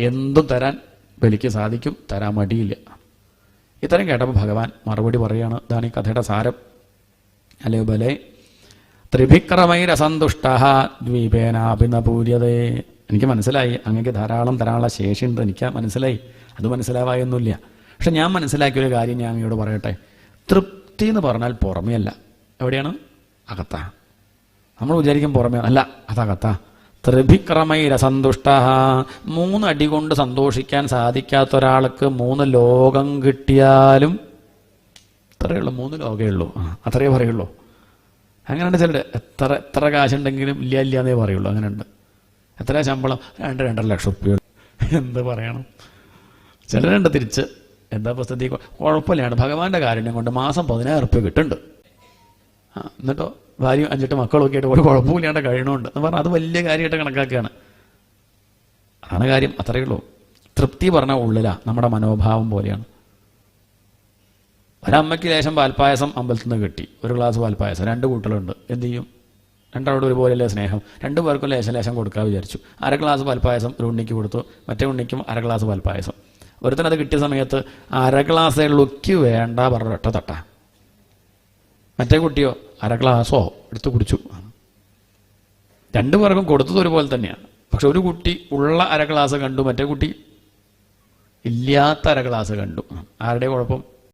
എന്തും തരാൻ ബലിക്ക് സാധിക്കും തരാൻ മടിയില്ല. ഇത്തരം കേട്ടപ്പോൾ ഭഗവാൻ മറുപടി പറയുകയാണ് ഇതാണ് ഈ കഥയുടെ സാരം. അല്ലേ ബലേ? ത്രിഭിക്രമൈരസന്തുഷ്ട ദ്വീപേനാഭിനപൂര്യതേ. എനിക്ക് മനസ്സിലായി അങ്ങക്ക് ധാരാളം ധാരാളം ഉണ്ട് എനിക്ക് മനസ്സിലായി. അത് മനസ്സിലാവായൊന്നുമില്ല. പക്ഷെ ഞാൻ മനസ്സിലാക്കിയ ഒരു കാര്യം ഞാൻ അങ്ങയോട് പറയട്ടെ. തൃപ്തി എന്ന് പറഞ്ഞാൽ പുറമേയല്ല. എവിടെയാണ്? അകത്താ നമ്മൾ വിചാരിക്കും പുറമേ അല്ല അതകത്താ. ത്രിഭിക്രമൈരസന്തുഷ്ട സന്തുഷ്ട മൂന്നടി കൊണ്ട് സന്തോഷിക്കാൻ സാധിക്കാത്ത ഒരാൾക്ക് മൂന്ന് ലോകം കിട്ടിയാലും അത്രയേ ഉള്ളൂ മൂന്ന് ലോകമേ ഉള്ളൂ. അത്രയേ പറയുള്ളൂ. അങ്ങനെയുണ്ട് ചിലർ എത്ര എത്ര കാശുണ്ടെങ്കിലും ഇല്ല ഇല്ല എന്നേ പറയുള്ളൂ. അങ്ങനെയുണ്ട്. എത്ര ശമ്പളം? രണ്ട് രണ്ടര ലക്ഷം ഉപ്പ എന്ത് പറയണം? ചിലരുണ്ട് തിരിച്ച്. എന്താ സ്ഥിതി കുഴപ്പമില്ലാണ് ഭഗവാന്റെ കാരുണ്യം കൊണ്ട് മാസം പതിനായിരം ഉറുപ്പ്യ കിട്ടുന്നുണ്ട്. എന്നിട്ടോ? ഭാര്യ അഞ്ചെട്ട് മക്കളൊക്കെ ആയിട്ട് ഒരു കുഴപ്പമില്ലാണ്ട് കഴിയണമുണ്ട് എന്ന് പറഞ്ഞാൽ അത് വലിയ കാര്യമായിട്ട് കണക്കാക്കുകയാണ്. അതാണ് കാര്യം. അത്രയേ ഉള്ളൂ. തൃപ്തി പറഞ്ഞാൽ ഉള്ളില. നമ്മുടെ മനോഭാവം പോലെയാണ്. ഒരമ്മയ്ക്ക് ലേശം പാൽപ്പായസം അമ്പലത്തിൽ നിന്ന് കിട്ടി. ഒരു ഗ്ലാസ് പാൽപ്പായസം. രണ്ട് കൂട്ടലുണ്ട് എന്ത് ചെയ്യും? രണ്ടാളോട് ഒരുപോലെയല്ലേ സ്നേഹം? രണ്ടു പേർക്കും ലേശം ലേശം കൊടുക്കാൻ വിചാരിച്ചു. അര ഗ്ലാസ് പാൽപ്പായസം ഒരു ഉണ്ണിക്ക് കൊടുത്തു. മറ്റേ ഉണ്ണിക്കും അര ഗ്ലാസ് പാൽപ്പായസം. ഒരുത്തനത് കിട്ടിയ സമയത്ത് അര ഗ്ലാസ് ഉള്ളുക്ക് വേണ്ട പറഞ്ഞ ഒറ്റ തട്ട. മറ്റേ കുട്ടിയോ? അര ഗ്ലാസോ എടുത്ത് കുടിച്ചു. രണ്ടു പേർക്കും കൊടുത്തത് ഒരുപോലെ തന്നെയാണ്. പക്ഷെ ഒരു കുട്ടി ഉള്ള അര ഗ്ലാസ് കണ്ടു മറ്റേ കുട്ടി ഇല്ലാത്ത അര ഗ്ലാസ് കണ്ടു. ആരുടെ കുഴപ്പം?